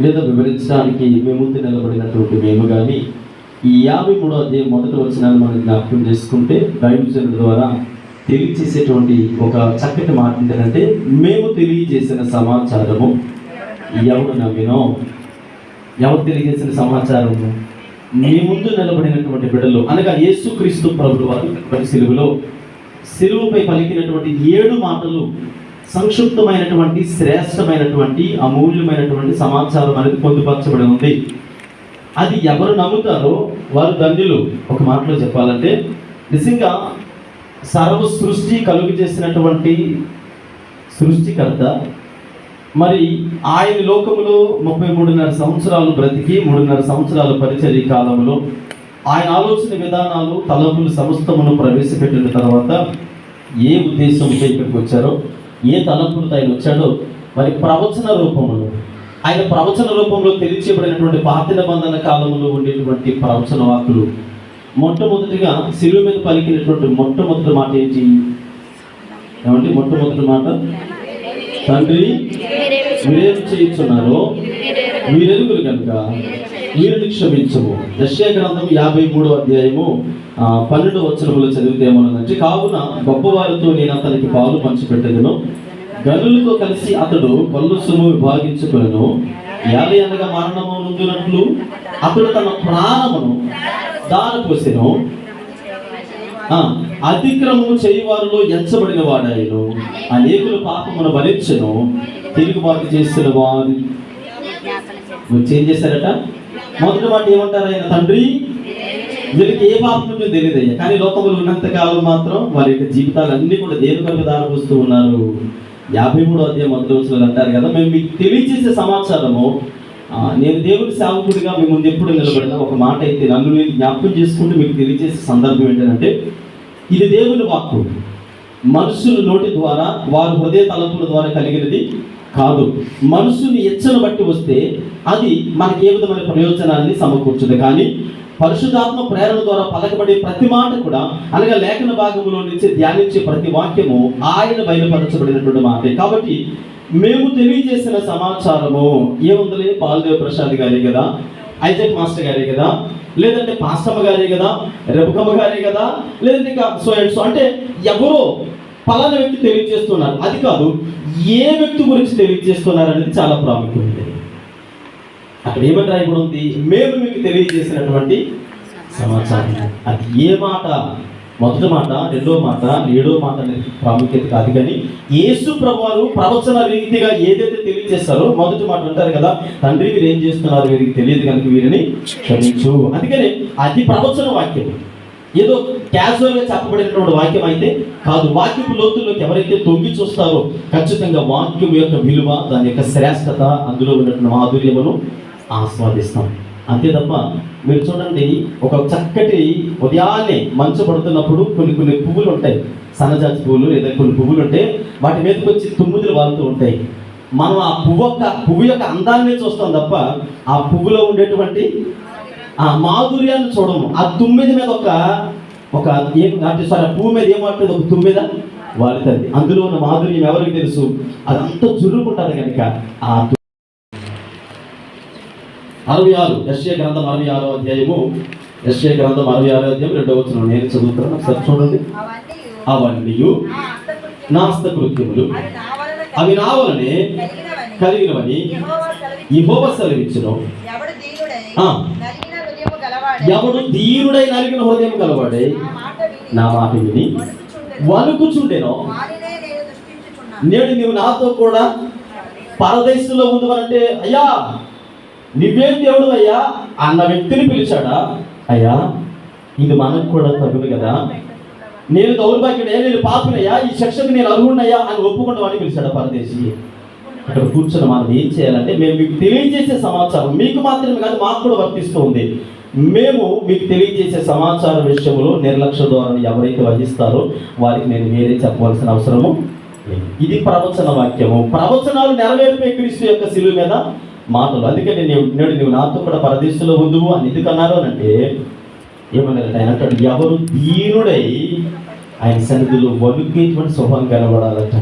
లేదా వివరించడానికి మేము ముందు నిలబడినటువంటి మేము కానీ ఈ యాభై మూడో అధ్యాయం మొదటి వచనాన్ని మనం జ్ఞాపకం చేసుకుంటే దైవజనుల ద్వారా తెలియచేసేటువంటి ఒక చక్కటి మాట ఏంటంటే మేము తెలియజేసిన సమాచారము ఎవరు నమ్మినో? ఎవరు తెలియజేసిన సమాచారము? మీ ముందు నిలబడినటువంటి బిడ్డలు అనగా యేసుక్రీస్తు ప్రభుడు వారు ప్రతి సిలువలో సిలువపై పలికినటువంటి ఏడు మాటలు సంక్షిప్తమైనటువంటి శ్రేష్టమైనటువంటి అమూల్యమైనటువంటి సమాచారం అనేది పొందుపరచబడి ఉంది. అది ఎవరు నమ్ముతారో వారు ధన్యులు ఒక మాటలో చెప్పాలంటే నిజంగా సర్వ సృష్టి కలుగు చేసినటువంటి సృష్టికర్త మరి ఆయన లోకములో ముప్పై మూడున్నర సంవత్సరాలు బ్రతికి మూడున్నర సంవత్సరాల పరిచర్య కాలంలో ఆయన ఆలోచన విధానాలు తలపులు సమస్తమును ప్రవేశపెట్టిన తర్వాత ఏ ఉద్దేశంతో ఇక్కడికి వచ్చారో ఏ తలంపులతో ఆయన వచ్చాడో మరి ప్రవచన రూపంలో ఆయన ప్రవచన రూపంలో తెలియచేయబడినటువంటి పాత నిబంధన కాలంలో ఉండేటువంటి ప్రవచన వాక్కులు మొట్టమొదటిగా శిలువ మీద పలికినటువంటి మొట్టమొదటి మాట ఏంటి? ఏమంటే మొట్టమొదటి మాట? తండ్రి మీరేం చేయించున్నారో మీరెరుగురు కనుక వీరిని క్షమించము. యశ్యా గ్రంథం యాభై మూడో అధ్యాయము పన్నెండు వచనములు చదివితే ఏమన్నదంటే కావున గొప్పవారితో నేను అతనికి పాలు పంచిపెట్టదును. గనులతో కలిసి అతడు పళ్ళు సొమ్ము విభాగించుకులను యాలి అనగా మరణము నుండినట్లు అతడు తన ప్రాణమును దారపోసెను అతిక్రమము చేయువారిలో ఎంచబడిన వాడాయను అనేకులు పాపమును భరించను. తిరుగుబాటు చేసిన వారు వచ్చి చేశారట? మొదటి మాట ఏమంటారు ఆయన? తండ్రి వీళ్ళకి ఏ పాపం ఉందో తెలియదు కానీ లోకములు ఉన్నంత కాలం మాత్రం వారి యొక్క జీవితాలు అన్ని కూడా దేని కొరకు దారిపోస్తూ ఉన్నారు? యాభై మూడో అధ్యాయం మొదటి రోజులు అంటారు కదా మేము మీకు తెలియజేసే సమాచారము నేను దేవుడి సేవకుడిగా మీ ముందు ఎప్పుడు నిలబడిన ఒక మాట అయితే నన్ను నేను జ్ఞాపకం చేసుకుంటూ మీకు తెలియజేసే సందర్భం ఏంటంటే ఇది దేవుని వాక్కు. మనుషుల నోటి ద్వారా వారి హృదయ తలంపుల ద్వారా కలిగినది కాదు. మనుషుని ఇచ్చను బట్టి వస్తే అది మనకి ఏ విధమైన ప్రయోజనాన్ని సమకూర్చదు కానీ పరిశుద్ధాత్మ ప్రేరణ ద్వారా పలకబడే ప్రతి మాట కూడా అనగా లేఖన భాగంలో నుంచి ధ్యానించే ప్రతి వాక్యము ఆయన బయలుపరచబడినటువంటి మాటే. కాబట్టి మేము తెలియజేసిన సమాచారము ఏముందలే పాల్దేవ్ ప్రసాద్ గారే కదా? ఐజక్ మాస్టర్ గారే కదా? లేదంటే పాస్టమ్మ గారే కదా? రెబుకమ్మ గారే కదా? లేదంటే ఇంకా సో అండ్ సో అంటే ఎవరో పలానా వ్యక్తి తెలియజేస్తున్నారు. అది కాదు ఏ వ్యక్తి గురించి తెలియజేస్తున్నారు అనేది చాలా ప్రాముఖ్యమైనది. అక్కడ ఏమని రాయబడి ఉంది మేము మీకు తెలియజేసినటువంటి సమాచారం. అది ఏ మాట? మొదటి మాట రెండో మాట ఏడో మాట అనేది ప్రాముఖ్యత కాదు కానీ యేసు ప్రభువారు ప్రవచన రీతిగా ఏదైతే తెలియజేస్తారో మొదటి మాట అంటారు కదా తండ్రి మీరు ఏం చేస్తున్నారు వీరికి తెలియదు కనుక వీరిని క్షమించు. అందుకని అది ప్రవచన వాక్యం. ఏదో క్యాజువల్గా చెప్పబడినటువంటి వాక్యం అయితే కాదు. వాక్యపు లోతుల్లోకి ఎవరైతే తొంగి చూస్తారో ఖచ్చితంగా వాక్యం యొక్క విలువ దాని యొక్క శ్రేష్టత అందులో ఉన్నటువంటి మాధుర్యమును ఆస్వాదిస్తాం. అంతే తప్ప మీరు చూడండి ఒక చక్కటి ఉదయాన్నే మంచు పడుతున్నప్పుడు కొన్ని కొన్ని పువ్వులు ఉంటాయి. సన్నజాతి పువ్వులు లేదా కొన్ని పువ్వులు ఉంటే వాటి మీదకి వచ్చి తుమ్ముదులు వాలుతూ ఉంటాయి. మనం ఆ పువ్వు యొక్క పువ్వు యొక్క అందాన్ని చూస్తాం తప్ప ఆ పువ్వులో ఉండేటువంటి ఆ మాధుర్యాన్ని చూడము. ఆ తుమ్మిది మీద ఒక ఒక ఏం అంటే సారీ పువ్వు మీద ఏమంటుంది ఒక తుమ్మిద? వాడుతుంది. అందులో ఉన్న మాధుర్యం ఎవరికి తెలుసు? అదంతా జుర్రుకుంటుంది కనుక ఆ అరవై ఆరు యశ్య గ్రంథం అరవై ఆరో అధ్యాయము. యశ్య గ్రంథం అరవై ఆరో అధ్యాయం రెండవ వచనం. నేను చదువుతున్నాను ఒకసారి చూడండి. అవన్నీ నా హస్తకృత్యములు. అవి నా వలనే కలిగినవని. యెహోవ సెలవిచ్చును. ఎవడు ధీరుడై నలిగిన హృదయం కలవాడే నా మాట విని వణుకుచుండెను. నేడు నీవు నాతో కూడా పరదేశంలో ఉందవనంటే అయ్యా నువ్వేం దేవుడు అయ్యా? అన్న వ్యక్తిని పిలిచాడా? అయ్యా ఇది మనకు కూడా తగును కదా. నేను దౌర్భాగ్యుడే నేను పాపినయ్యా ఈ శిక్షకు నేను అర్హుడినయ్యా అని ఒప్పుకుంటామని పిలిచాడు పరదేశి? అక్కడ కూర్చొని మనం ఏం చేయాలంటే మేము మీకు తెలియజేసే సమాచారం మీకు మాత్రమే కాదు మాకు కూడా వర్తిస్తూ ఉంది. మేము మీకు తెలియజేసే సమాచారం విషయంలో నిర్లక్ష్య ధోరణి ఎవరైతే వహిస్తారో వారికి నేను వేరే చెప్పవలసిన అవసరము ఇది ప్రవచన వాక్యము. ప్రవచనాలు నెరవేర్పే క్రీస్తు యొక్క శిలువ మీద మాటలు. అందుకని నేను నేడు నువ్వు నాతో కూడా పరదేశంలో ఉందువు అని ఎందుకన్నారు అని అంటే ఏమన్నారంటే ఆయన అంటాడు ఎవరు దీనుడై ఆయన సన్నిధిలో వణుకేటువంటి శుభం కనబడాలంట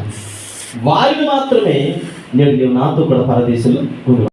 వారిని మాత్రమే నేడు నీవు నాతో కూడా పరదేశంలో ఉండు